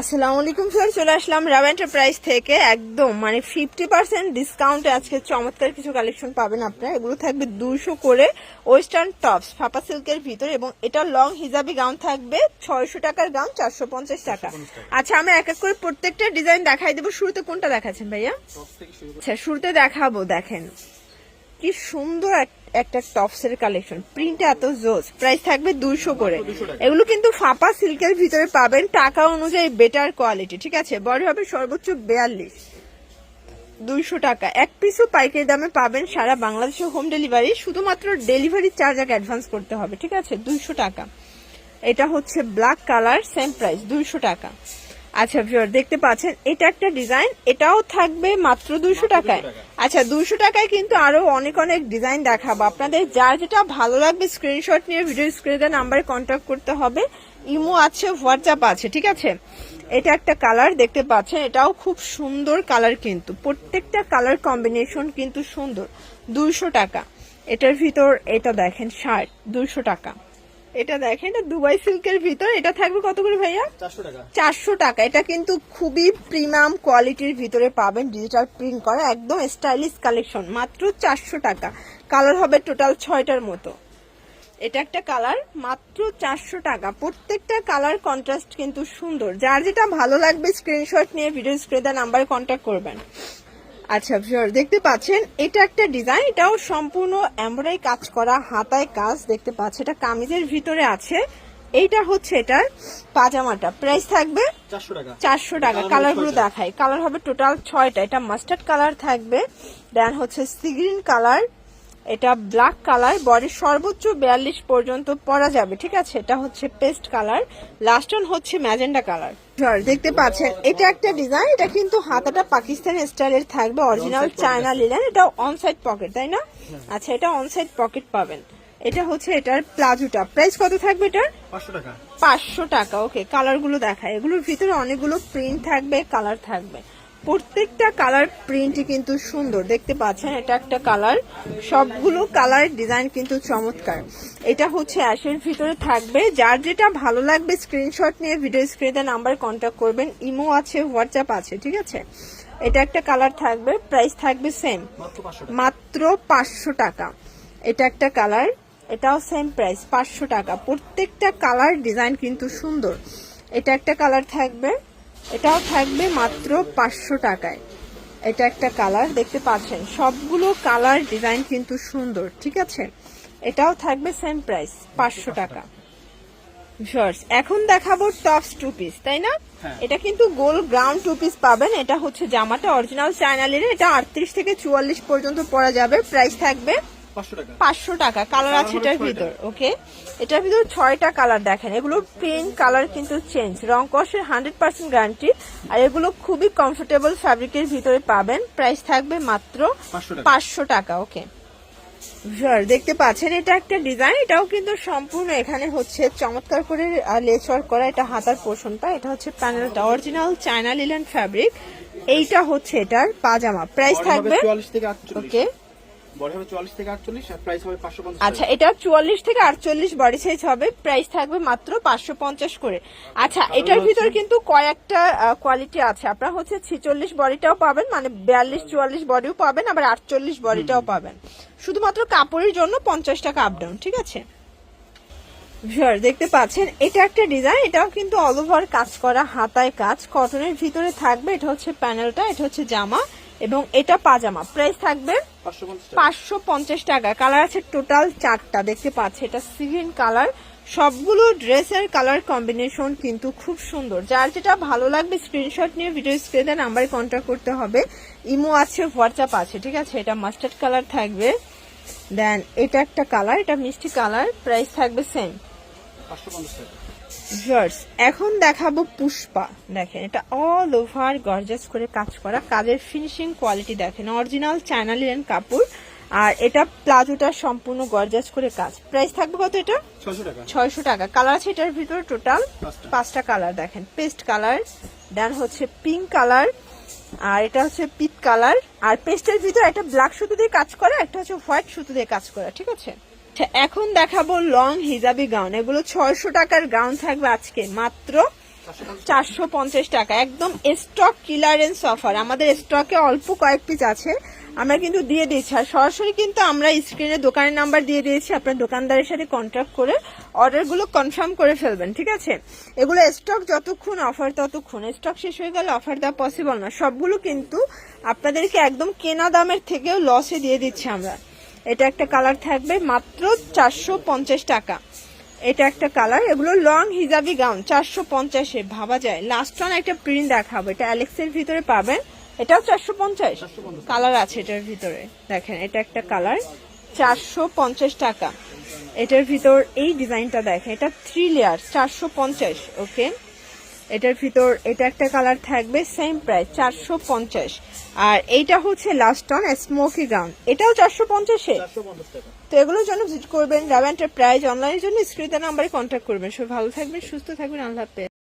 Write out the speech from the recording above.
আসসালামু আলাইকুম স্যার। চলে আসলাম রাব এন্টারপ্রাইজ থেকে। একদম মানে ফিফটি পার্সেন্ট ডিসকাউন্টে আজকে চমৎকার কিছু কালেকশন পাবেন আপনারা। এগুলো থাকবে দুশো করে ওয়েস্টার্ন টপস ফাপা সিল্কের ভিতর এবং এটা লং হিজাবি গাউন থাকবে ছয়শো টাকার গাউন চারশো পঞ্চাশ টাকা। আচ্ছা আমি এক এক করে প্রত্যেকটা ডিজাইন দেখাই দেবো। শুরুতে কোনটা দেখাচ্ছেন ভাইয়া? আচ্ছা শুরুতে দেখাবো দেখেন। কি সুন্দর এক- একটা টপসের কালেকশন প্রিন্ট এত জোস। প্রাইস থাকবে দুইশো করে। এগুলো কিন্তু ফাঁপা সিল্কের ভিতরে পাবেন। টাকা অনুযায়ী বেটার কোয়ালিটি ঠিক আছে? বড় হবে সর্বোচ্চ বেয়াল্লিশ। দুইশো টাকা। এক পিসও পাইকারি দামে পাবেন সারা বাংলাদেশে হোম ডেলিভারি শুধুমাত্র ডেলিভারি চার্জ আগে অ্যাডভান্স করতে হবে ঠিক আছে? দুইশো টাকা। এটা হচ্ছে ব্ল্যাক কালার সেম প্রাইস দুইশো টাকা। আচ্ছা ভিউয়ার দেখতে পাচ্ছেন এটা একটা ডিজাইন এটাও থাকবে মাত্র দুইশো টাকায়। আচ্ছা দুইশো টাকায় কিন্তু আরও অনেক অনেক ডিজাইন দেখাবো। আপনাদের যার যেটা ভালো লাগবে স্ক্রিনশট নিয়ে ভিডিও স্ক্রিনে নাম্বারে কন্ট্যাক্ট করতে হবে। ইমো আছে হোয়াটসঅ্যাপ আছে ঠিক আছে? এটা একটা কালার দেখতে পাচ্ছেন এটাও খুব সুন্দর কালার কিন্তু। প্রত্যেকটা কালার কম্বিনেশন কিন্তু সুন্দর। দুইশো টাকা। এটার ভিতর এটা দেখেন শার্ট দুইশো টাকা। এটা দেখেন এটা দুবাই সিল্কের ভিতর এটা থাকবে কত করে ভাইয়া? চারশো টাকা। এটা কিন্তু খুবই প্রিমিয়াম কোয়ালিটির ভিতরে পাবেন ডিজিটাল প্রিন্ট করা একদম স্টাইলিশ কালেকশন মাত্র চারশো টাকা। কালার হবে টোটাল ছয়টার মতো। এটা একটা কালার মাত্র চারশো টাকা। প্রত্যেকটা কালার কন্ট্রাস্ট কিন্তু সুন্দর। যার যেটা ভালো লাগবে স্ক্রিনশট নিয়ে ভিডিও স্ক্রিনে নাম্বারে কন্ট্যাক্ট করবেন। আচ্ছা ভিউয়ার দেখতে পাচ্ছেন এটা একটা ডিজাইন এটাও সম্পূর্ণ এমব্রয়ডারি কাজ করা হাতায় কাজ দেখতে পাচ্ছেন এটা কামিজের ভিতরে আছে। এইটা হচ্ছে এটার পাজামাটা। প্রাইস থাকবে চারশো টাকা। কালারগুলো দেখায় কালার হবে টোটাল ছয়টা। এটা মাস্টার্ড কালার থাকবে। দেন হচ্ছে সি গ্রিন কালার এটা ব্ল্যাক কালার বডির সর্বোচ্চ বিয়াল্লিশ পর্যন্ত পরা যাবে ঠিক আছে? এটা হচ্ছে পেস্ট কালার লাস্ট ওয়ান হচ্ছে ম্যাজেন্ডা কালার দেখতে পাচ্ছেন এটা একটা ডিজাইন এটা কিন্তু হাতাটা পাকিস্তানি স্টাইলের থাকবে অরিজিনাল চায়না লিলেন এটা অন সাইড পকেট তাই না? আচ্ছা এটা অন সাইড পকেট পাবেন। এটা হচ্ছে এটার প্লাজোটা। প্রাইস কত থাকবে এটার? পাঁচশো টাকা। পাঁচশো টাকা ওকে কালারগুলো দেখায় এগুলোর ভিতরে অনেকগুলো প্রিন্ট থাকবে কালার থাকবে। প্রত্যেকটা কালার প্রিন্টই কিন্তু সুন্দর। দেখতে পাচ্ছেন এটা একটা কালার সবগুলো কালার ডিজাইন কিন্তু চমৎকার। এটা হচ্ছে অ্যাশের ভিতরে থাকবে। যার যেটা ভালো লাগবে স্ক্রিনশট নিয়ে ভিডিও স্ক্রিনে নাম্বার কন্ট্যাক্ট করবেন। ইমো আছে হোয়াটসঅ্যাপ আছে ঠিক আছে? এটা একটা কালার থাকবে প্রাইস থাকবে সেম মাত্র পাঁচশো টাকা। এটা একটা কালার এটাও সেম প্রাইস পাঁচশো টাকা। প্রত্যেকটা কালার ডিজাইন কিন্তু সুন্দর। এটা একটা কালার থাকবে। এটাও থাকবে মাত্র পাঁচশো টাকায়। এটা একটা কালার দেখতে পাচ্ছেন? সবগুলো কালার ডিজাইন কিন্তু সুন্দর ঠিক আছে? এটাও থাকবে সেম প্রাইস পাঁচশো টাকা. এখন দেখাবো টপস টু পিস তাই না? হ্যাঁ। এটা কিন্তু গোল গ্রাউন্ড টু পিস পাবেন। এটা হচ্ছে জামাটা অরিজিনাল চায়নালির এটা আটত্রিশ থেকে চুয়াল্লিশ পর্যন্ত পরা যাবে। প্রাইস থাকবে পাঁচশো টাকা। কালার আছে এটার ভিতর ওকে এটার ভিতর ছয়টা কালার দেখেন এগুলো প্লেন কালার কিন্তু চেঞ্জ রং কষের হান্ড্রেড পার্সেন্ট গ্যারান্টি আর এগুলো খুবই কমফোর্টেবল ফ্যাব্রিকের ভিতরে পাবেন। প্রাইস থাকবে মাত্র পাঁচশো টাকা। ওকে দেখতে পাচ্ছেন এটা একটা ডিজাইন এটাও কিন্তু সম্পূর্ণ এখানে হচ্ছে চমৎকার করে লেস ওয়ার্ক করা এটা হাতার পোর্শনটা এটা হচ্ছে প্যানেলটা অরিজিনাল চায়না লিলেন ফ্যাব্রিক এইটা হচ্ছে এটার পাজামা। প্রাইস থাকবে ওকে বডি হবে চুয়াল্লিশ থেকে আটচল্লিশ আর প্রাইস হবে পাঁচশো পঞ্চাশ আচ্ছা এটা চুয়াল্লিশ থেকে আটচল্লিশ বডি সাইজ হবে প্রাইস থাকবে মাত্র পাঁচশো পঞ্চাশ করে। আচ্ছা এটার ভিতর কিন্তু কয়েকটা কোয়ালিটি আছে। আপনারা হচ্ছে ছিচল্লিশ বডিটাও পাবেন মানে বিয়াল্লিশ চুয়াল্লিশ বডিও পাবেন আবার আটচল্লিশ বডিটাও পাবেন। শুধুমাত্র কাপড়ের জন্য পঞ্চাশ টাকা আপ ডাউন ঠিক আছে? ভিউয়ার দেখতে পাচ্ছেন এটা একটা ডিজাইন এটাও কিন্তু অল ওভার কাজ করা হাতায় কাজ। কটনের ভিতরে থাকবে এটা হচ্ছে প্যানেলটা এটা হচ্ছে জামা। এবং এটা পাজামা। প্রাইস থাকবে পাঁচশো পঞ্চাশ টাকা। কালার আছে টোটাল চারটা দেখতে পাচ্ছি। এটা সিভিন কালার সবগুলো ড্রেসের কালার কম্বিনেশন কিন্তু খুব সুন্দর। যার যেটা ভালো লাগবে স্ক্রিনশট নিয়ে ভিডিও স্ক্রিনে নাম্বারে কন্ট্যাক্ট করতে হবে। ইমো আছে হোয়াটসঅ্যাপ আছে ঠিক আছে? এটা মাস্টার্ড কালার থাকবে। দেন এটা একটা কালার এটা মিষ্টি কালার প্রাইস থাকবে সেম পাঁচশো পঞ্চাশ টাকা। এখন দেখাবো পুষ্পা। দেখেন এটা অল ওভার গর্জাস করে কাজ করা। কাজের ফিনিশিং কোয়ালিটি দেখেন অরিজিনাল চায়না লিলেন কাপড়। আর এটা প্লাজোটা সম্পূর্ণ গর্জাস করে কাজ। প্রাইস থাকবে কত এটা? ছয়শো টাকা। কালার আছে এটার ভিতরে টোটাল পাঁচটা। কালার দেখেন। পেস্ট কালার দেন হচ্ছে পিঙ্ক কালার আর এটা হচ্ছে পিট কালার আর পেস্টের ভিতরে একটা ব্ল্যাক সুতো দিয়ে কাজ করা একটা হচ্ছে হোয়াইট সুতো দিয়ে কাজ করা ঠিক আছে? এখন দেখাবো লং হিজাবি গাউন এগুলো ছয়শো টাকার গাউন থাকবে আজকে, মাত্র চারশো পঞ্চাশ টাকা। একদম স্টক ক্লিয়ারেন্স অফার আমাদের স্টকে অল্প কয়েক পিস আছে। আমরা কিন্তু দিয়ে দিচ্ছি আর সরাসরি কিন্তু আমরা স্ক্রিনে দোকানের নাম্বার দিয়ে দিয়েছি। আপনার দোকানদারের সাথে কন্ট্যাক্ট করে অর্ডারগুলো কনফার্ম করে ফেলবেন, ঠিক আছে? এগুলো স্টক যতক্ষণ অফার ততক্ষণ। স্টক শেষ হয়ে গেলে অফার দেওয়া পসিবল না। সবগুলো কিন্তু আপনাদেরকে একদম কেনা দামের থেকেও লসে দিয়ে দিচ্ছি আমরা। এটা একটা কালার থাকবে মাত্র চারশো পঞ্চাশ টাকা। এটা একটা কালার এগুলো লং হিজাবি গাউন চারশো পঞ্চাশে ভাবা যায়। লাস্ট ওয়ান একটা প্রিন্ট দেখাবো এটা অ্যালেক্সের ভিতরে পাবেন। এটাও চারশো পঞ্চাশ। কালার আছে এটার ভিতরে। দেখেন এটা একটা কালার চারশো পঞ্চাশ টাকা। এটার ভিতর এই ডিজাইনটা দেখেন এটা থ্রি লেয়ার চারশো পঞ্চাশ ওকে এটার ভিতর এটা একটা কালার থাকবে সেম প্রাইস চারশো পঞ্চাশ। আর এইটা হচ্ছে লাস্ট অন স্মোকি গাউন এটাও চারশো পঞ্চাশে? তো এগুলোর জন্য ভিজিট করবেন। র্যাভ এন্টারপ্রাইজ অনলাইনের জন্য স্ক্রিতা নাম্বারে কন্ট্যাক্ট করবেন। সব ভালো থাকবেন সুস্থ থাকবেন। আল্লাহ হাফেজ।